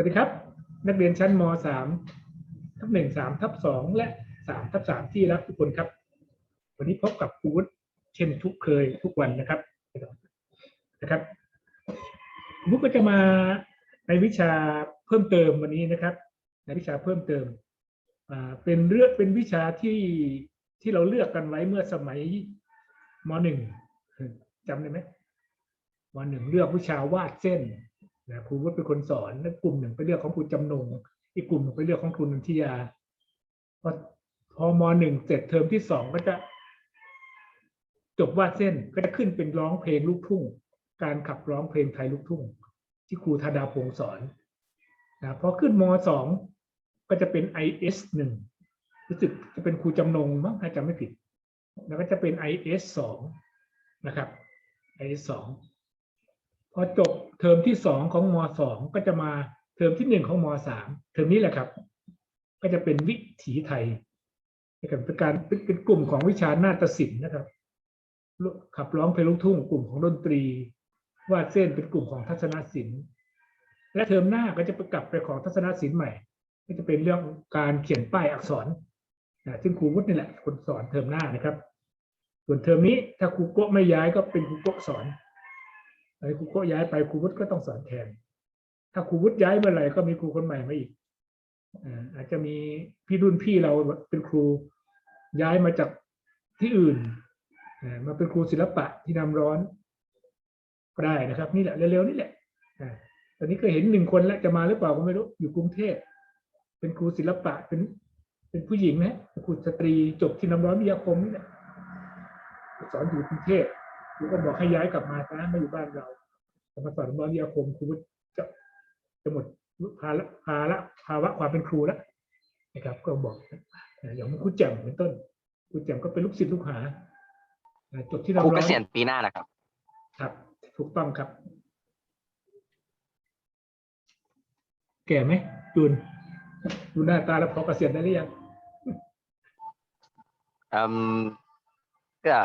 วัสดีครับ นักเรียนชั้นมสามทับหนึ่งสามทับสองและสามทับสามที่รักทุกคนครับ วันนี้พบกับครูวุฒิเช่นทุกเคยทุกวันนะครับนะครับวุฒิก็จะมาในวิชาเพิ่มเติมวันนี้นะครับ ในวิชาเพิ่มเติมอ่าเป็นเรื่องเป็นวิชาที่ที่เราเลือกกันไว้เมื่อสมัยมหนึ่งจำได้ไหมมหนึ่งเลือกวิชาวาดเส้น นะครูวุฒิเป็นคนสอนแล้วกลุ่มหนึ่งไปเลือกของครูจำนงอีกกลุ่มหนึ่งไปเลือกของครูนันทิยาพอพอมหนึ่งเสร็จเทอมที่สองก็จะ จบวาดเส้นก็จะขึ้นเป็นร้องเพลงลูกทุ่ง การขับร้องเพลงไทยลูกทุ่ง ที่ครูธาดาพงศ์สอนนะพอขึ้นมสองก็จะเป็น IS หนึ่งรู้สึกจะเป็นครูจำนงมั้งถ้าจำไม่ผิด แล้วก็จะเป็น IS สองนะครับ IS สอง พอจบเทอมที่สองของมสองก็จะมาเทอมที่หนึ่งของมสามเทอมนี้แหละครับ ก็จะเป็นวิถีไทยนะครับเป็นการเป็นเป็นกลุ่มของวิชานาฏศิลป์นะครับ ขับร้องเพลงลูกทุ่ง กลุ่มของดนตรี วาดเส้นเป็นกลุ่มของทัศนศิลป์ และเทอมหน้าก็จะไปกลับไปของทัศนศิลป์ใหม่ ก็จะเป็นเรื่องการเขียนป้ายอักษรนะซึ่งครูวุฒินี่แหละคนสอนเทอมหน้านะครับ ส่วนเทอมนี้ถ้าครูโกะไม่ย้ายก็เป็นครูโกะสอน ไอ้ครูกะย้ายไปครูวุฒิก็ต้องสอนแทน ถ้าครูวุฒิย้ายเมื่อไหร่ก็มีครูคนใหม่มาอีกอาจจะมีพี่รุ่นพี่เราเป็นครูย้ายมาจากที่อื่นมาเป็นครูศิลปะที่นำร้อนก็ได้นะครับ นี่แหละเร็วๆนี่แหละตอนนี้ก็เห็นหนึ่งคนแล้วจะมาหรือเปล่าก็ไม่รู้อยู่กรุงเทพเป็นครูศิลปะเป็นเป็นผู้หญิงนะครูสตรีจบที่นำร้อนวิทยาคมนี่แหละสอนอยู่กรุงเทพ ครูก็บอกให้ย้ายกลับมาซะมาอยู่บ้านเราจะมาสอนวิทยาคมครูก็จะจะหมดภาระภาระภาวะความเป็นครูแล้วนะครับ ก็บอกเอ่ออย่างครูแจ่มเป็นต้นครูแจ่มก็เป็นลูกศิษย์ลูกหาเอ่อจบที่คเรารูเกษียณปีหน้านะครับ ครับ ถูกต้องครับ แก่ไหมจูนดูหน้าตาแล้วพอเกษียณได้หรือยังอืมก็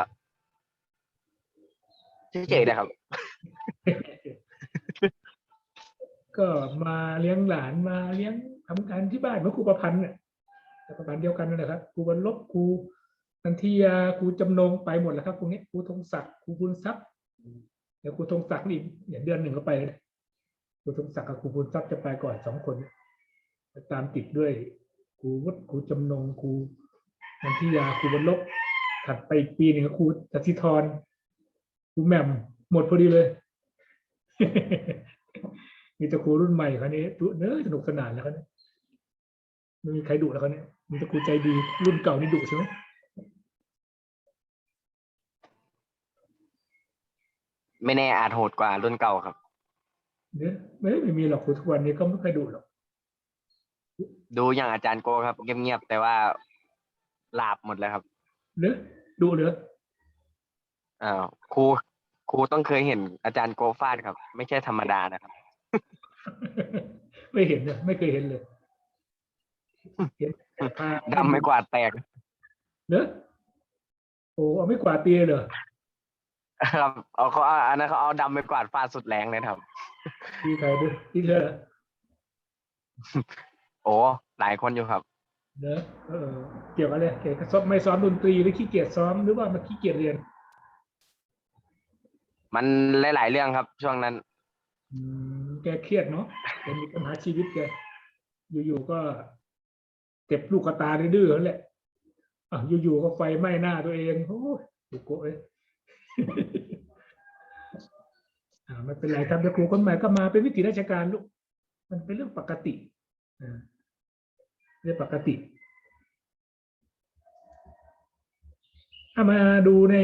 เฉยๆนะครับ ก็มาเลี้ยงหลานมาเลี้ยงทำการที่บ้านเหมื่อครูประพันธ์เนี่ยแต่ประพันธ์เดียวกันนั่นแหละครับครูบรรลบครูนันทิยาครูจำนงไปหมดแล้วครับพวกนี้ครูธงศักดิ์ครูบุญทรัพย์เดี๋ยวครูธงศักดิ์นี่เดือนหนึ่งก็ไปเลยครูธงศักดิ์กับครูบุญทรัพย์จะไปก่อนสองคนตามติดด้วยครูวุฒิครูจำนงครูนันทิยาครูบรรลบถัดไปอีกปีหนึ่งก็ครูสัชิธร ครูแหม่มหมดพอดีเลย มีแต่ครูรุ่นใหม่เขาวนี้ดุเนื้อะสนุกสนานแล้วเขาเนี่ยไม่มีใครดุแล้วเขาเนี่ยมีแต่ครูใจดีรุ่นเก่านี่ดุใช่ไหมไม่แน่อาจโหดกว่ารุ่นเก่าครับเนี่ยไม่ไม่มีหรอกครูทุกวันนี้ก็ไม่ค่อยดุหรอกดูอย่างอาจารย์โกครับเงียบๆแต่ว่าหลาบหมดแล้วครับเนื้อดุเหลือ อ้าวครูครูต้องเคยเห็นอาจารย์โกฟาดครับ ไม่ใช่ธรรมดานะครับ ไม่เห็นเลยไม่เคยเห็นเลยเห็นแต่พาดำไม่กวาดแตกเนื้อโอ้เอาไม่กวาดตีเลยเหรอครับเอาเขาเอาอันนั้นเขาเอาดำไปกวาดฟาดสุดแรงเลยครับตีใครด้วยตีเธอเหรอโอ้หลายคนอยู่ครับเนื้อเออเกี่ยวกับอะไรเกี่ยวกับซ้อมไม่ซ้อมดนตรีหรือขี้เกียจซ้อมหรือว่ามันขี้เกียจเรียน มันหลาย ๆ เรื่องครับ ช่วงนั้น อืมแกเครียดเนาะแกมีปัญหาชีวิตแกอยู่ๆก็เก็บลูกกระตาดื้อๆนั่นแหละอะอยู่ๆก็ไฟไหม้หน้าตัวเองโอ้ยดูโกะเอ้ย อ่าไม่เป็นไรครับเดี๋ยวครูคนใหม่ก็มาเป็นวิถีราชการลูกมันเป็นเรื่องปกติอ่าเรื่องปกติถ้ามาดูใน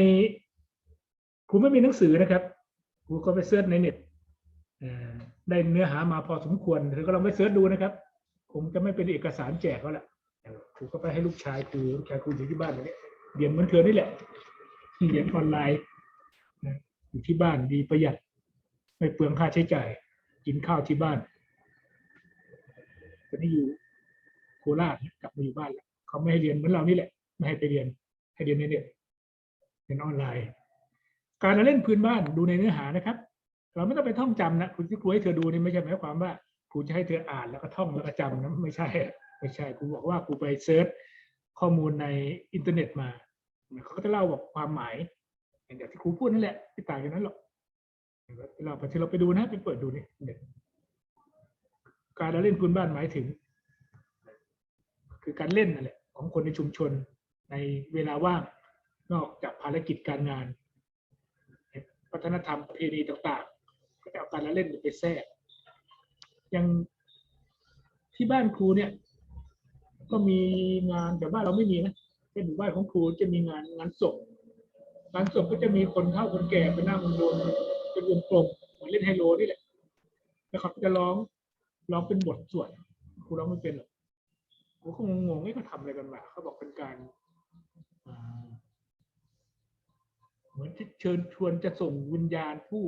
ครูไม่มีหนังสือนะครับครูก็ไปเสิร์ชในเน็ตได้เนื้อหามาพอสมควรเธอก็ลองไปเสิร์ชดูนะครับ ผมจะไม่เป็นเอกสารแจกเขาแหละครูก็ไปให้ลูกชายครูลูกชายครูอยู่ที่บ้านนี้เรียนเหมือนเธอนี่แหละเรียนออนไลน์อยู่ที่บ้านดีประหยัด ไม่เปลืองค่าใช้จ่าย กินข้าวที่บ้านตอนนี้อยู่โคราชกลับมาอยู่บ้านแล้วเขาไม่ให้เรียนเหมือนเรานี่แหละ ไม่ให้ไปเรียนให้เรียนในเน็ตเรียนออนไลน์ การเล่นพื้นบ้านดูในเนื้อหานะครับ เราไม่ต้องไปท่องจำนะคุณที่ครูให้เธอดูนี่ไม่ใช่หมายความว่าครูจะให้เธออ่านแล้วก็ท่องแล้วก็จำนะไม่ใช่ ไม่ใช่ครูบอกว่าครูไปเซิร์ชข้อมูลในอินเทอร์เน็ตมาเขาก็จะเล่าบอกความหมายอย่างที่ครูพูดนั่นแหละไม่ต่างกันนั้นหรอกเราไปเราไปดูนะไปเปิดดูนี่การเล่นพื้นบ้านหมายถึง คือการเล่นนั่นแหละของคนในชุมชนในเวลาว่างนอกจากภารกิจการงาน วัฒนธรรมประเพณีต่างๆ ก็จะเอาการละเล่นไปแทรกอย่างที่บ้านครูเนี่ย ก็มีงานแต่บ้านเราไม่มีนะเป็นหมู่บ้านของครูจะมีงานงานศพงานศพก็จะมีคนเฒ่าคนแก่ไปนั่งรวมเป็นวงกลมเหมือนเล่นไฮโลนี่แหละแล้วเขาจะร้องร้องเป็นบทสวดครูร้องไม่เป็นหรอกครูก็งงๆไอ้เขาทำอะไรกันมาเขาบอกเป็นการ เหมือนที่เชิญชวนจะส่งวิญญาณผู้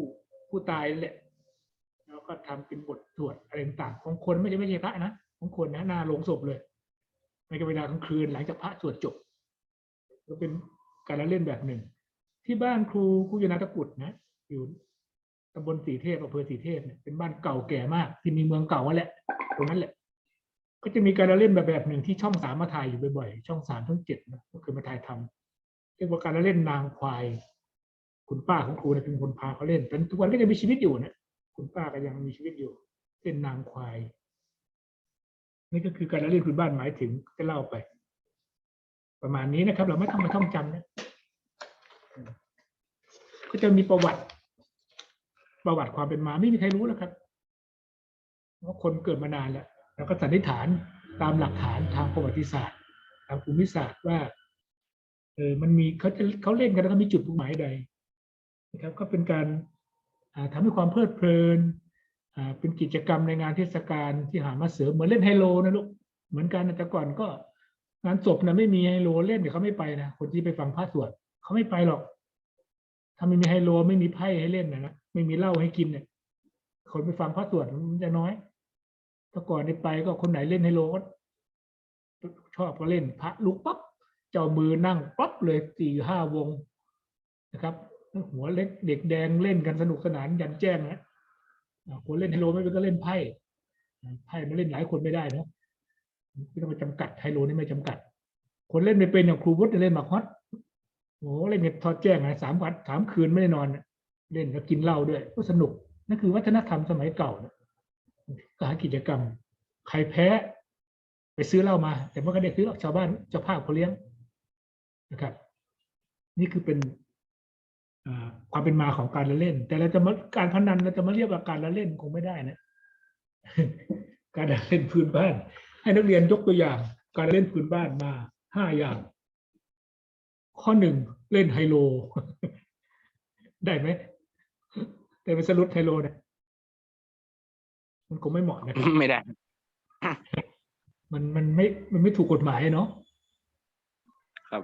ผู้ตายแหละ แล้วก็ทำเป็นบทสวดอะไรต่างของคนไม่ใช่ไม่ใช่พระนะของคนนะหน้าลงศพเลยในเวลากลางคืนหลังจากพระสวดจบก็เป็นการละเล่นแบบหนึ่ง ที่บ้านครูครูยนาตะกุดนะ อยู่ตำบลสีเทพอำเภอสีเทพเนี่ยเป็นบ้านเก่าแก่มาก ที่มีเมืองเก่าแหละตรงนั้นแหละ ก็จะมีการละเล่นแบบแบบหนึ่งที่ช่องสามมาถ่ายอยู่บ่อยๆช่องสามช่องเจ็ดนะก็คือมาถ่ายทำเรียกว่าการละเล่นนางควาย คุณป้าของครูเนี่ยเป็นคนพาเขาเล่นแต่ทุกวันก็ยังมีชีวิตอยู่นะคุณป้าก็ยังมีชีวิตอยู่เป็นนางควาย นี่ก็คือการละเล่นพื้นบ้านหมายถึงจะเล่าไป ประมาณนี้นะครับ เราไม่ต้องมาท่องจำนะก็จะมีประวัติ ประวัติความเป็นมาไม่มีใครรู้แล้วครับเพราคนเกิดมานานแล้วแล้วก็สันนิษฐานตามหลักฐานทางประวัติศาสตร์ ทางภูมิศาสตร์ว่าเออมันมีเขาจะเขาเล่นกันแล้วก็มีจุดมุ่งหมายใด นะครับก็เป็นการอ่าทำให้ความเพลิดเพลินเป็นกิจกรรมในงานเทศกาลที่หามาเสริมเหมือนเล่นไฮโลนะลูกเหมือนกันแต่ก่อนก็งานศพนะไม่มีไฮโลเล่นเดี๋ยวเขาไม่ไปนะคนที่ไปฟังพระสวดเขาไม่ไปหรอก ถ้าไม่มีไฮโลไม่มีไพ่ให้เล่นนะนะไม่มีเหล้าให้กินเนี่ย คนไปฟังพระสวดมันจะน้อยแต่ก่อนได้ไปก็คนไหนเล่นไฮโลก็ชอบก็เล่นพระลุกปั๊บเจ้ามือนั่งปั๊บเลยสี่ห้าวงนะครับ หัวเล็กเด็กแดงเล่นกันสนุกสนานยันแจ้งนะคนเล่นไฮโลไม่เป็นก็เล่นไพ่ไพ่มันเล่นหลายคนไม่ได้นะไม่ต้องไปจำกัดไฮโลนี่ไม่จำกัด คนเล่นไม่เป็นอย่างครูวุฒิเล่นหมากฮอตโอ้เล่นเน็ตทอดแจ้งนะสามวันสามคืนไม่ได้นอน เล่นแล้วกินเหล้าด้วย ก็สนุกนั่นคือวัฒนธรรมสมัยเก่านะก็หากิจกรรม ใครแพ้ ไปซื้อเหล้ามา แต่เมื่อก็ได้ซื้อหรอกชาวบ้านเจ้าภาพเขาเลี้ยงนะครับ นี่คือเป็น ความเป็นมาของการละเล่น แต่เราจะมาการพนันเราจะมาเรียกว่าการละเล่นคงไม่ได้นะ การละเล่นพื้นบ้าน ให้นักเรียนยกตัวอย่าง การเล่นพื้นบ้านมาห้าอย่าง ข้อหนึ่งเล่นไฮโล ได้ไหมแต่เป็นสรุปไฮโลเนี่ยมันคงไม่เหมาะนะครับไม่ได้ มันมันไม่มันไม่ถูกกฎหมายเนาะ ครับ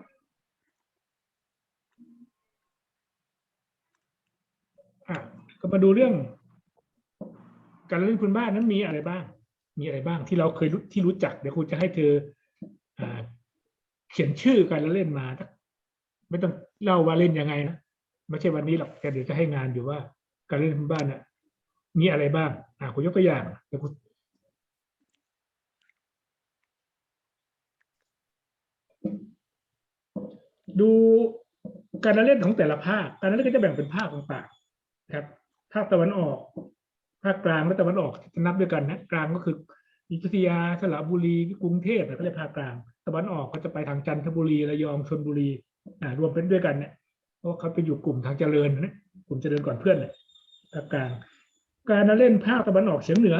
อะ ก็มาดูเรื่อง การเล่นพื้นบ้านนั้นมีอะไรบ้าง มีอะไรบ้างที่เราเคยที่รู้จักเดี๋ยวครูจะให้เธออเขียนชื่อการเล่นมา ไม่ต้องเล่าว่าเล่นยังไงนะไม่ใช่วันนี้หรอกแต่เดี๋ยวจะให้งานอยู่ว่า การเล่นพื้นบ้านน่ะมีอะไรบ้างอ่าครูยกตัวอย่างเดี๋ยวครูดูการเล่นของแต่ละภาค การเล่นก็จะแบ่งเป็นภาคต่างๆ ครับ ภาคตะวันออก ภาคกลางและตะวันออกจะนับด้วยกันนะกลางก็คืออยุธยาสระบุรีกรุงเทพเนี่ยเขาเรียกภาคกลาง ตะวันออกก็จะไปทางจันทบุรีระยองชลบุรีอ่ารวมเป็นด้วยกันเนี่ยเพราะเขาไปอยู่กลุ่มทางเจริญนะกลุ่มเจริญก่อนเพื่อนเลยภาคกลาง การเล่นภาคตะวันออกเฉียงเหนือ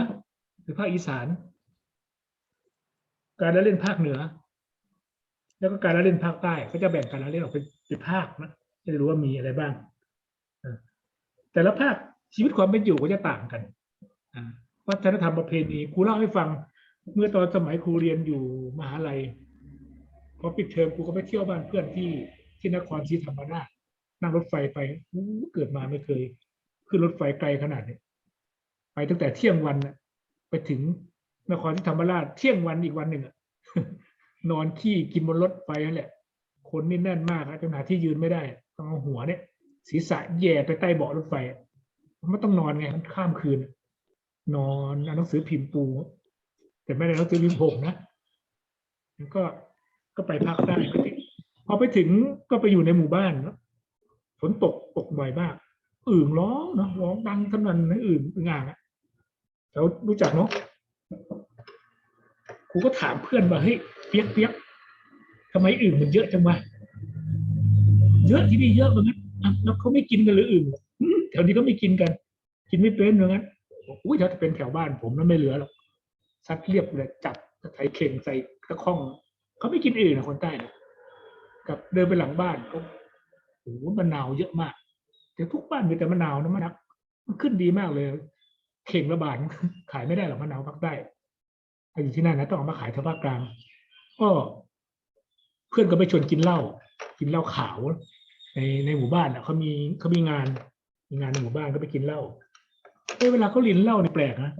หรือภาคอีสาน การเล่นภาคเหนือ แล้วก็การเล่นภาคใต้ก็จะแบ่งการเล่นออกเป็นเป็นภาคนะจะรู้ว่ามีอะไรบ้างแต่ละภาค ชีวิตความเป็นอยู่ก็จะต่างกันวัฒนธรรมประเพณีครูเล่าให้ฟัง เมื่อตอนสมัยครูเรียนอยู่มหาลัยพอปิดเทอมครูก็ไปเที่ยวบ้านเพื่อนที่ที่นครศรีธรรมราชนั่งรถไฟไปอู้เกิดมาไม่เคย ขึ้นรถไฟไกลขนาดนี้ไปตั้งแต่เที่ยงวันน่ะไปถึงนครศรีธรรมราชเที่ยงวันอีกวันหนึ่งอะนอนขี้กินบนรถไฟนั่นแหละ คนนี่แน่นมากนะจนหาที่ยืนไม่ได้ต้องเอาหัวเนี่ยศีรษะแย่ไปใต้เบาะรถไฟ ไม่ต้องนอนไงมันข้ามคืน นอนเอานหนังสือพิมพ์ปู แต่ไม่ได้หนังสือพิมพ์ผมนะแล้วก็ก็ไปพักได้ไปถึงพอไปถึงก็ไปอยู่ในหมู่บ้านเนอะฝนตกตกบ่อยมากอื่นร้องเนาะร้องดังสนั่นนะอื่นอึ่งอ่างอะแล้วรู้จักเนาะครูก็ถามเพื่อนว่าเฮ้ยเปียกเปียกทำไมอื่นมันเยอะจังวะเยอะที่นี่เยอะเหมือนกันอะแล้วเขาไม่กินกันหรืออื่น แถวนี้ก็ไม่กินกัน กินไม่เป็นเหมือนกันอุ้ยถ้าเป็นแถวบ้านผมนั้นไม่เหลือหรอกซัดเรียบเลยจับใส่เข่งใส่ตะข้องเขาไม่กินอื่นนะคนใต้นะกับเดินไปหลังบ้านก็โอ้โหมะนาวเยอะมาก แต่ทุกบ้านมีแต่มะนาวนะมะนาวมันขึ้นดีมากเลย เข่งละบาทขายไม่ได้หรอกมะนาวภาคใต้ถ้าอยู่ที่นั่นนะต้องเอามาขายทางภาคกลางก็เพื่อนก็ไปชวนกินเหล้ากินเหล้าขาว ในในหมู่บ้านอะเขามีเขามีงาน มีงานในหมู่บ้านก็ไปกินเหล้าเอ้ยเวลาเขาลินเหล้าเนี่ยแปลกนะ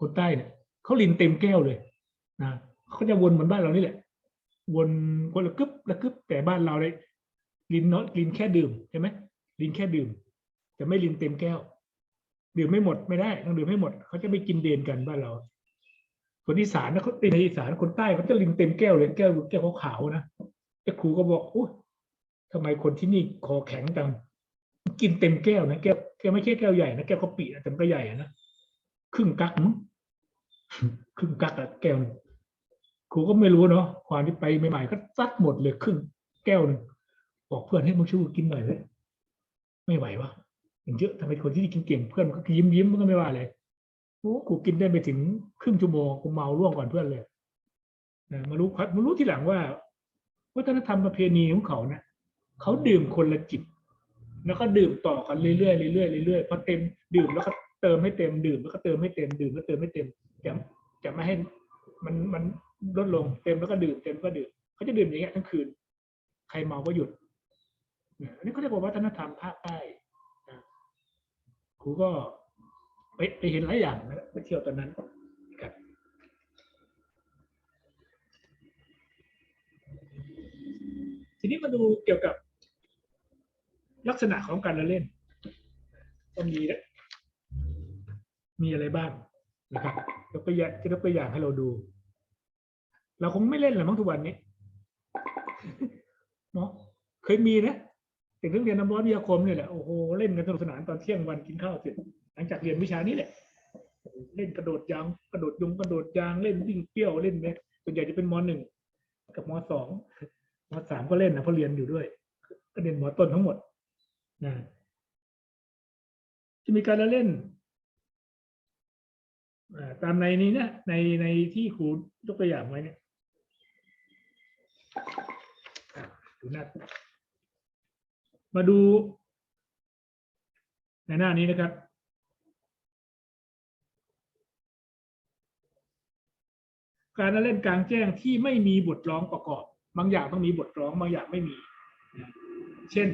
คนใต้เนี่ยเขาลินเต็มแก้วเลยนะเขาจะวนเหมือนบ้านเรานี่แหละ วนคนละกึบละกึบแต่บ้านเราเลยลินเนาะลินแค่ดื่มใช่ไหมลินแค่ดื่มแต่ไม่ลินเต็มแก้ว ดื่มไม่หมดไม่ได้ต้องดื่มให้หมดเขาจะไม่กินเดนกันบ้านเราคนอีสานนะเขาในอีสานคนใต้เขาจะลินเต็มแก้วเลยแก้วแก้วขาวๆนะแต่ครูก็บอกโอ้ทำไมคนที่นี่คอแข็งจัง กินเต็มแก้วนะแก้วแก้วไม่ใช่แก้วใหญ่นะแก้วกะปินะแต่มันก็ใหญ่นะครึ่งกักมั้งครึ่งกักอะแก้วหนึ่งครูก็ไม่รู้เนาะความที่ไปใหม่ๆก็ซัดหมดเลยครึ่งแก้วหนึ่งบอกเพื่อนให้มึงช่วยกินหน่อยเลยไม่ไหววะมันเยอะทำไมคนที่กินเก่งเพื่อนมันก็ยิ้มยิ้มมันก็ไม่ว่าเลยโอ้กูกินได้ไปถึงครึ่งชั่วโมงกูเมาร่วงก่อนเพื่อนเลยนะมารู้มารู้ทีหลังว่าวัฒนธรรมประเพณีของเขานะเขาดื่มคนละจิบ แล้วก็ดื่มต่อกันเรื่อยๆเรื่อยๆเรื่อยๆพอเต็มดื่มแล้วก็เติมให้เต็มดื่มแล้วก็เติมให้เต็มดื่มแล้วเติมให้เต็มจะจะไม่ให้มันมันลดลงเต็มแล้วก็ดื่มเต็มแล้วก็ดื่มเขาจะดื่มอย่างเงี้ยทั้งคืน ใครเมาก็หยุดอันนี้เขาเรียกว่าวัฒนธรรมภาคใต้ครูก็ไปไปเห็นหลายอย่างนะไปเที่ยวตอนนั้นครับทีนี้มาดูเกี่ยวกับ ลักษณะของการละเล่นก็มีนะมีอะไรบ้างนะครับยกตัวอย่างจะยกตัวอย่างให้เราดู เราคงไม่เล่นหรอกมั้งทุกวันนี้เนาะเคยมีนะเด็กนักเรียนน้ำร้อนวิทยาคมเนี่ยแหละโอ้โหเล่นกันสนุกสนานตอนเที่ยงวันกินข้าวเสร็จหลังจากเรียนวิชานี้แหละเล่นกระโดดยางกระโดดยงกระโดดยางเล่นวิ่งเปรี้ยวเล่นไหมส่วนใหญ่จะเป็นมหนึ่งกับมสองมสามก็เล่นนะเพราะเรียนอยู่ด้วยก็เรียนมต้นทั้งหมด นะจะมีการละเล่นตามในนี้นะในในที่ครูยกตัวอย่างไว้เนี่ยดูหน้ามาดู ในหน้านี้นะครับ การละเล่นกลางแจ้งที่ไม่มีบทร้องประกอบ บางอย่างต้องมีบทร้องบางอย่างไม่มี เช่น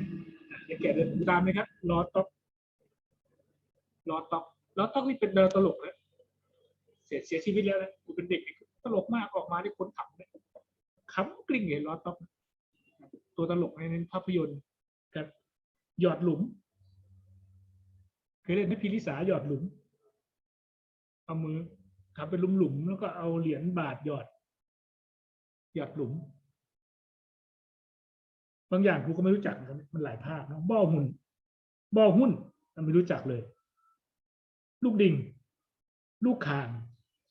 อย่าแกะเดินตามเลยครับรอต็อกรอต็อกรอต็อกนี่เป็นเดินตลกแล้วเสียเสียชีวิตแล้วนะกูเป็นเด็กนี่ตลกมากออกมาได้คนขำเนี่ยขำกลิ้งเลยรอต็อกตัวตลกในภาพยนตร์กับหยอดหลุมเคยเล่นไหมพิริสาหยอดหลุม เอามือทำเป็นหลุมๆแล้วก็เอาเหรียญบาทหยอด หยอดหลุม บางอย่างครูก็ไม่รู้จักนะมันหลายภาคนะบ้อหุ่นบ้อหุ้นเราไม่รู้จักเลย ลูกดิง ลูกคาง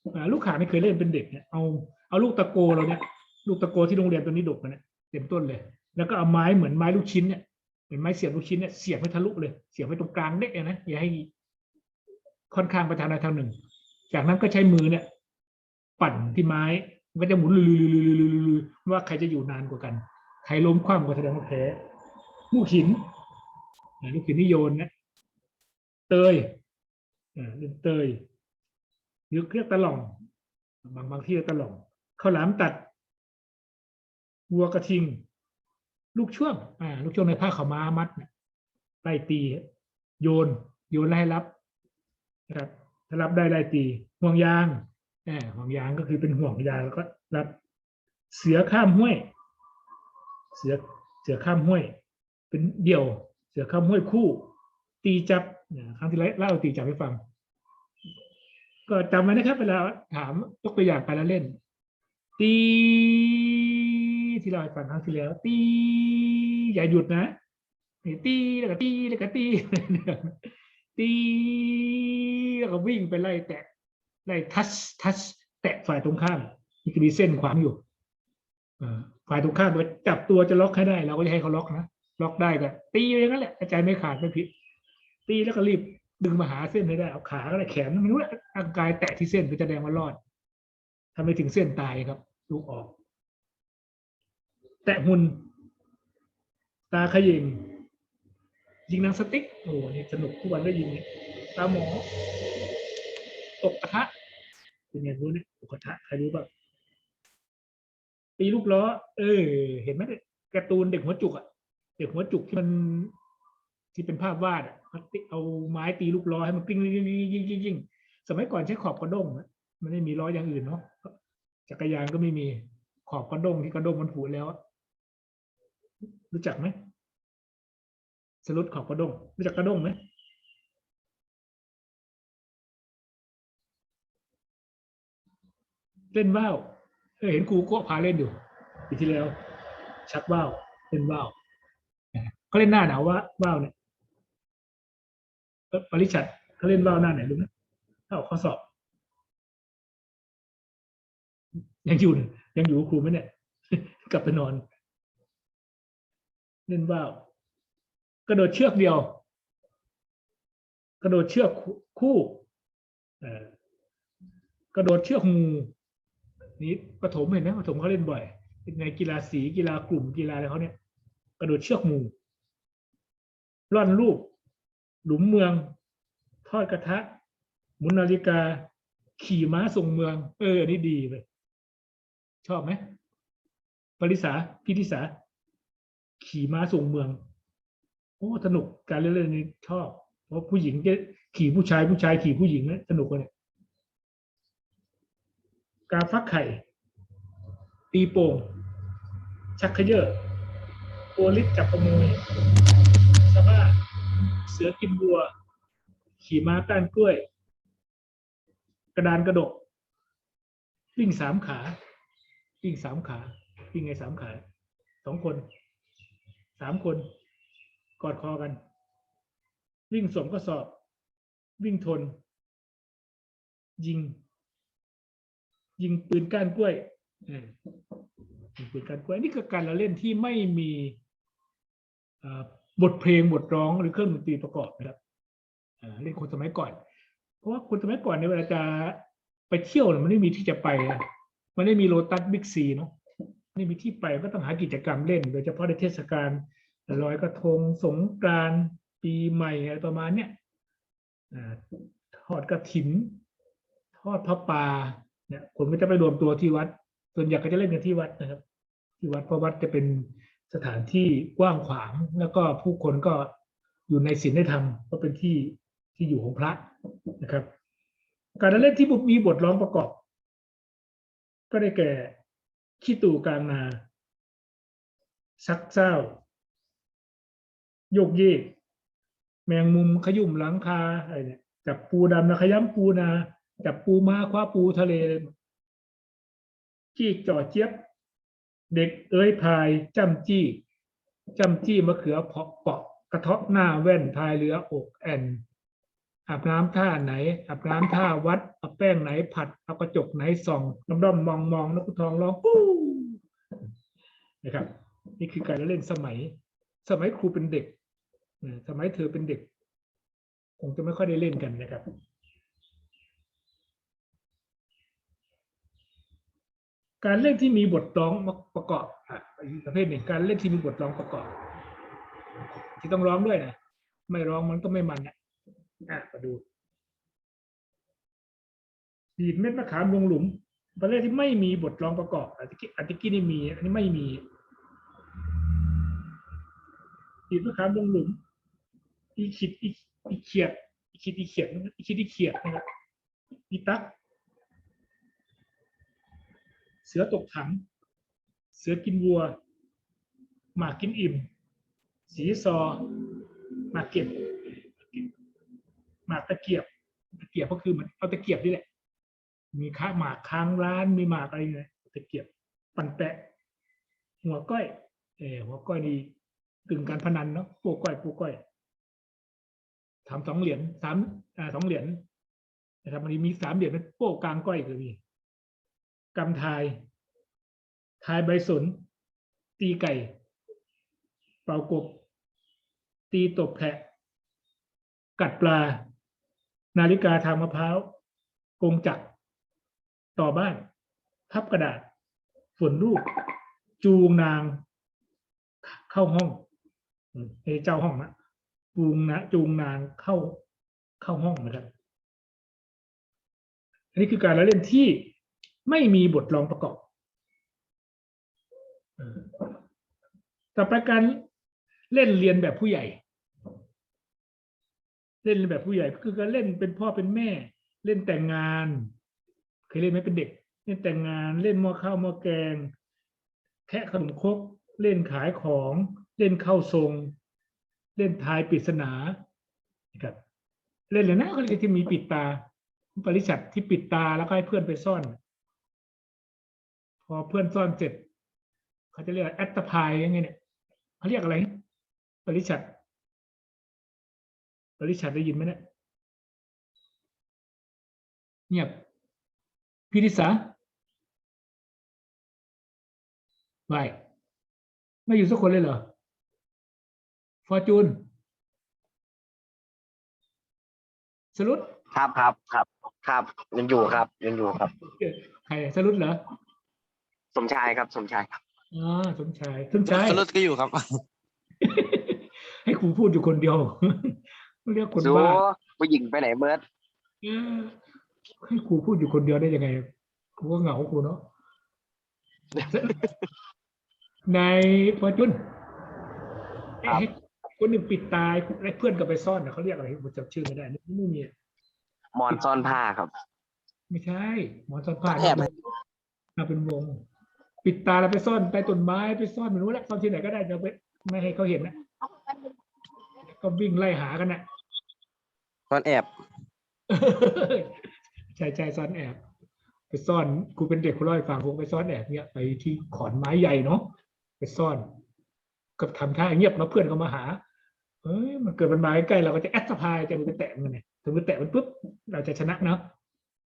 ลูกคางไม่เคยเล่นเป็นเด็กเนี่ยเอาเอาลูกตะโกเราเนี่ยลูกตะโกที่โรงเรียนตัวนี้ดกมาเนี่ยเต็มต้นเลย แล้วก็เอาไม้เหมือนไม้ลูกชิ้นเนี่ยเหมือนไม้เสียบลูกชิ้นเนี่ยเสียบให้ทะลุเลย เสียบไปตรงกลางเด็กเลยนะอย่าให้ค่อนข้างไปทางใดทางหนึ่ง จากนั้นก็ใช้มือเนี่ย ปั่นที่ไม้มันก็จะหมุนลือๆว่าใครจะอยู่นานกว่ากัน ใครล้มคว่ำก็แสดงว่าแพ้ลูกหินลูกหินนิโยนนะ เตยเรื่องเตยหรือเรียกตะล่อง บางบางที่เรียกตะล่องข้าวหลามตัด วัวกระทิง ลูกช่วงอ่าลูกช่วงในผ้าขาวม้ามัดเนี่ยไล่ตี โยน โยนไล่รับนะครับถ้ารับได้ไล่ตีห่วงยางแหมห่วงยางก็คือเป็นห่วงยางแล้วก็รับเสือข้ามห้วย เสือเสือข้ามห้วย เป็นเดี่ยว เสือข้ามห้วยคู่ ตีจับครั้งที่แล้วเล่าตีจับให้ฟัง ก็จำไว้นะครับ เวลาถามยกตัวอย่างการละเล่น ตีที่เราให้ฟังครั้งที่แล้ว ตีอย่าหยุดนะตีแล้วก็ตีแล้วก็ตีตีแล้วก็วิ่งไปไล่แตะไล่ทัชทัชแตะฝ่ายตรงข้ามนี่คือมีเส้นขวางอยู่ฝ่ายตรงข้ามก็ จับตัวจะล็อกให้ได้ เราก็จะให้เขาล็อกนะล็อกได้ก็ตีอย่างนั้นแหละใจไม่ขาดไม่ผิด ตีแล้วก็รีบดึงมาหาเส้นให้ได้เอาขาก็ได้แขนไม่รู้ร่างกายแตะที่เส้นก็จะแสดงว่ารอดถ้าไม่ถึงเส้นตายครับลูกออก แตะหุ่นตาขยิงยิงนังสติ๊กโอ้โหนี่สนุกทุกวันได้ยิงเนี่ยตาหมอตกกระทะเป็นไงรู้เนี่ยตกกระทะใครรู้บ้าง ตีลูกล้อ เออ เห็นไหมการ์ตูนเด็กหัวจุกอะเด็กหัวจุกที่มันที่เป็นภาพวาดอะเอาไม้ตีลูกล้อให้มันกลิ้งยิงยิงยิงยิงสมัยก่อนใช้ขอบกระด้งนะมันไม่มีล้ออย่างอื่นเนาะจักรยานก็ไม่มีขอบกระด้งที่กระด้งมันผุแล้ว รู้จักไหมสรุปขอบกระด้งรู้จักกระด้งไหมเล่นว่าว เคยเห็นครูก้พาเล่นอยู่ปีที่แล้ว ชักว่าวเล่นว่าวเขาเล่นหน้าหนาวว่าว่าวเนี่ยปริชัดเขาเล่นว่าวหน้าไหนรู้ไหมถ้าออกข้อสอบ ยังอยู่เนี่ยยังอยู่ครูไหมเนี่ย กลับไปนอน เล่นว่าวกระโดดเชือกเดียว กระโดดเชือกคู่กระโดดเชือกงู นี่ปฐมเห็นไหมปฐมเขาเล่นบ่อยในกีฬาสีกีฬากลุ่มกีฬาอะไรเขาเนี่ยกระโดดเชือกหมูร่อนลูกหลุมเมือง ทอดกระทะ หมุนนาฬิกา ขี่ม้าส่งเมือง เอออันนี้ดีเลย ชอบไหมปริสาพิธิสาขี่ม้าส่งเมือง โอ้สนุกการเล่นเล่นนี้ชอบ เพราะผู้หญิงจะขี่ผู้ชายผู้ชายขี่ผู้หญิงนะสนุกกว่าเนี่ย การฟักไข่ ตีโป่ง ชักขยอโอลิสจับประมวยสบ้าเสือกินบัว ขี่ม้าต้านกล้วย กระดานกระดกวิ่งสามขาวิ่งสามขาวิ่งไงสามขาสองคนสามคน กอดคอกัน วิ่งสวมก็สอบ วิ่งทน ยิง ยิงปืนก้านกล้วยเออยิงปืนก้านกล้วยนี่คือการละเล่นที่ไม่มีเอ่อบทเพลงบทร้องหรือเครื่องดนตรีประกอบนะครับอ่าเล่นคนสมัยก่อน เพราะว่าคนสมัยก่อนเนี่ยเวลาจะไปเที่ยวเนี่ยมันไม่มีที่จะไปนะมันไม่มีโลตัสบิ๊กซีเนาะไม่มีที่ไปก็ต้องหากิจกรรมเล่น โดยเฉพาะในเทศกาลลอยกระทงสงกรานต์ปีใหม่อะไรประมาณเนี้ยอ่าทอดกระถิน ทอดพระป่า เนี่ยคนก็จะไปรวมตัวที่วัด ส่วนใหญ่ก็จะเล่นกันที่วัดนะครับ ที่วัดเพราะวัดจะเป็นสถานที่กว้างขวางแล้วก็ผู้คนก็อยู่ในศีลในธรรมก็เป็นที่ที่อยู่ของพระนะครับ การเล่นที่มีบทร้องประกอบ ก็ได้แก่ขี้ตู่กลางนา ซักเศร้าโยกเยก แมงมุมขยุ่มหลังคาอะไรเนี่ยจับปูดำนะขย้ำปูนา จับปูมาคว้าปูทะเลจี้จ่อเจี๊ยบ เด็กเอ้ยพายจ้ำจี้จ้ำจี้มะเขือเพาะเปาะกระเทาะหน้าแว่นพายเรืออกแอนอาบน้ำท่าไหนอาบน้ำท่าวัดเอาแป้งไหนผัดเอากระจกไหนส่องน้ำด้อมมองมองนกทองร้องปู้นะครับ นี่คือการเล่นสมัย สมัยครูเป็นเด็กสมัยเธอเป็นเด็ก คงจะไม่ค่อยได้เล่นกันนะครับ การเล่นที่มีบทร้องมาประกอบอะอีกประเภทหนึ่งการเล่นที่มีบทร้องประกอบ ที่ต้องร้องด้วยนะไม่ร้องมันก็ไม่มันอะอะมาดูดีดเม็ดมะขามลงหลุมประเภทที่ไม่มีบทร้องประกอบอัติกี้อัติกี้นี่มีอันนี้ไม่มีดีดมะขามลงหลุม อีขิดอีอีเขียดอีขิดอีเขียดอีขิดอีเขียดนะครับอีตัก สือตกถัง เสือกินวัว หมากินอิ่ม สีซอ หมากเก็บ หมากตะเกียบ ตะเกียบก็คือมันเอาตะเกียบนี่แหละ มีค้าหมากค้างร้าน มีหมากอะไรเงี้ยตะเกียบ ปันแปะ หัวก้อยเออหัวก้อยนี่กึ่งการพนันเนาะปูก้อยปูก้อยทำสองเหรียญสามอ่าสองเหรียญนะครับมันมีสามเหรียญเป็นโป้กลางก้อยคือมี กำทาย ทายใบสน ตีไก่ เป่ากบ ตีตบแพะกัดปลา นาฬิกาทางมะพร้าวกงจักรต่อบ้าน พับกระดาษ ฝนรูปจูงนาง เข้าห้องเอเจ้าห้องนะจูงนะจูงนางเข้าเข้าห้องนะครับอันนี้คือการละเล่นที่ ไม่มีบทรองประกอบต่อไปการเล่นเรียนแบบผู้ใหญ่ เล่นแบบผู้ใหญ่ก็คือการเล่นเป็นพ่อเป็นแม่ เล่นแต่งงาน เคยเล่นไหมเป็นเด็ก เล่นแต่งงาน เล่นหม้อข้าวหม้อแกง แคะขนมครกเล่นขายของ เล่นเข้าทรง เล่นทายปริศนาครับเล่นเลยนะเขาเรียกที่มีปิดตา ปริชัดที่ปิดตาแล้วก็ให้เพื่อนไปซ่อน พอเพื่อนซ่อนเสร็จเขาจะเรียกแอตตพายยังไงเนี่ยเขาเรียกอะไรปริชัดปริชัดได้ยินไหมเนี่ยเงียบพี่นิสาไม่ไม่อยู่สักคนเลยเหรอฟอร์จูนสรุปครับครับครับ ครับยังอยู่ครับยังอยู่ครับ ใครสรุปเหรอ สมชายครับ สมชายครับอ๋อสมชายสมชายสรุปก็อยู่ครับ ให้ครูพูดอยู่คนเดียวเรียกคนสู้บ้าผู้หญิงไปไหนเมิร์ดเออให้ครูพูดอยู่คนเดียวได้ยังไงครูก็เหงาครูเนาะในฟอร์จุนเอ๊ะให้คนหนึ่งปิดตายไอ้เพื่อนก็ไปซ่อนนะเขาเรียกอะไรผมจำชื่อไม่ได้นี่ไม่มีอะมอนซ่อนผ้าครับ ไม่ใช่หมอนซ่อนผ้าแอบไหมมาเป็นวง ปิดตาแล้วไปซ่อนใต้ต้นไม้ไปซ่อนไม่รู้แหละซ่อนที่ไหนก็ได้จะไปไม่ให้เขาเห็นนะก็วิ่งไล่หากันนะตอนแอบใช่ใช่ซ่อนแอบ ไปซ่อนกูเป็นเด็กกูเล่าให้ฟังผมไปซ่อนแอบเนี่ยไปที่ขอนไม้ใหญ่เนาะไปซ่อนก็ทำท่าเงียบแล้วเพื่อนก็มาหาเอ้ยมันเกิดมันมาใกล้ๆเราก็จะแอดสพายจะมือไปแตะมันเนี่ยถึงมือแตะมันปุ๊บเราจะชนะเนาะ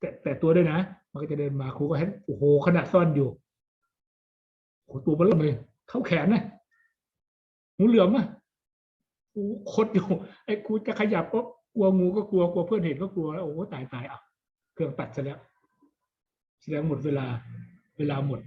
แตะแตะตัวด้วยนะ มันก็จะเดินมาครูก็ให้โอ้โหขนาดซ่อนอยู่โอ้โห ตัวมันเริ่มเลยเข้าแขนนะงูเหลือมอะกูคดอยู่ไอ้กูจะขยับก็กลัวงูก็กลัวกลัวเพื่อนเห็นก็กลัวแล้วโอ้โหตายตายอะเครื่องตัดซะแล้วแสดงหมดเวลาเวลาหมด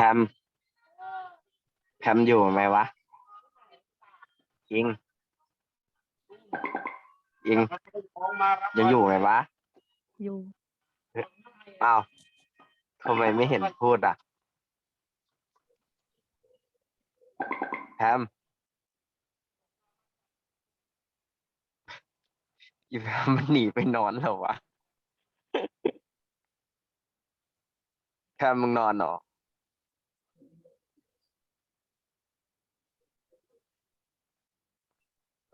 พมแพมอยู่ไหมวะจริงเองยังอยู่ไหมวะอยู่อ้าวทำไมไม่เห็นพูดอะแฮมอีแฮมมันหนีไปนอนแล้ววะแฮมมึงนอนเหรอ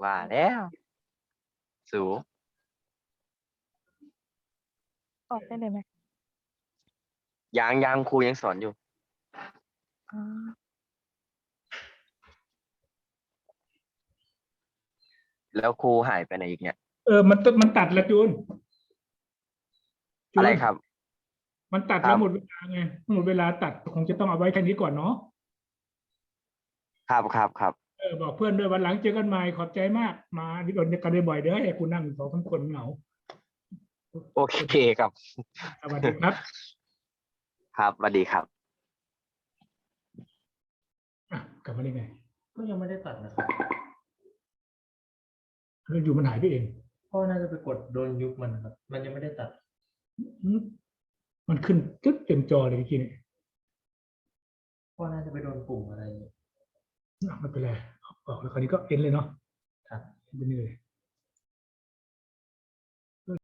ว่าแล้วสูออกได้เลยไหมยังยังครูยังสอนอยู่ อ๋อแล้วครูหายไปไหนอีกเนี่ย เออมันตมันตัดแล้วจูนจูนอะไรครับ มันตัดครัแล้บวหมดเวลาไงหมดเวลาตัดคงจะต้องเอาไว้แค่นี้ก่อนเนาะ ครับครับครับเออบอกเพื่อนด้วยวันหลังเจอกันใหม่ขอบใจมาก มาดิโดนกันบ่อยๆเด้อให้คุณนั่งสองสามคนเหงาโอเคครับ สวัสดีครับ ครับสวัสดีครับอะกลับมาได้ไงก็ยังไม่ได้ตัดนะครับเรื่องอยู่มันหายไปเองพ่อน่าจะไปกดโดนยุบมันนะครับ มันยังไม่ได้ตัด อืมมันขึ้นตึ๊ดเต็มจอเลยเมื่อกี้นี่พ่อน่าจะไปโดนปุ่มอะไรอะไม่เป็นไร ออกแล้วคราวนี้ก็เอ็นเลยเนาะครับเอ็นไปเลย